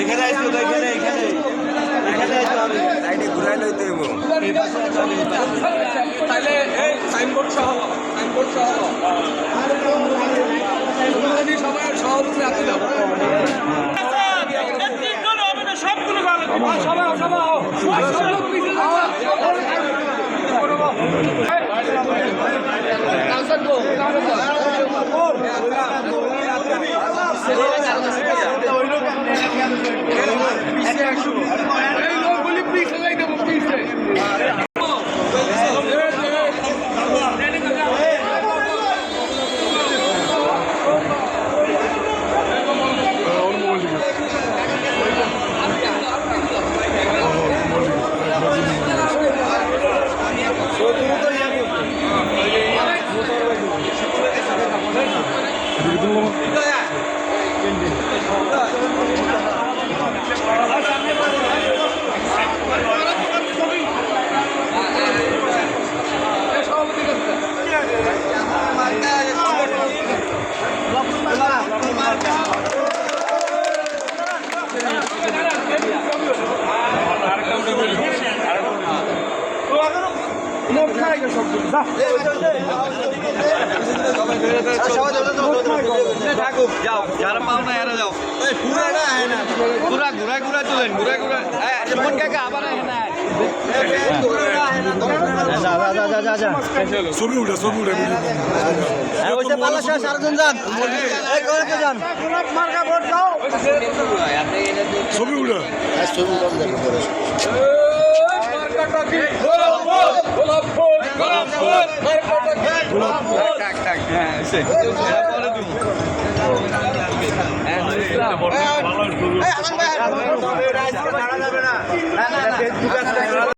এখানে আসতো এখানে এখানে এখানে সাইডে ঘুরাই লইতে হইব সাইনবোর্ড সহ সাইনবোর্ড সহ সবাই সবাই Nope, kind of something. থাকুক যাও যারা পাও না এরা যাও। ঘুরা ঘুরা ঘুরা চলেন ঘুরা ঘুরা। মন কাকা আবার ছবি উঠে ছবি উঠে ছবি উঠে মার্কাটা কি গোলাপ ফুল গোলাপ ফুল গোলাপ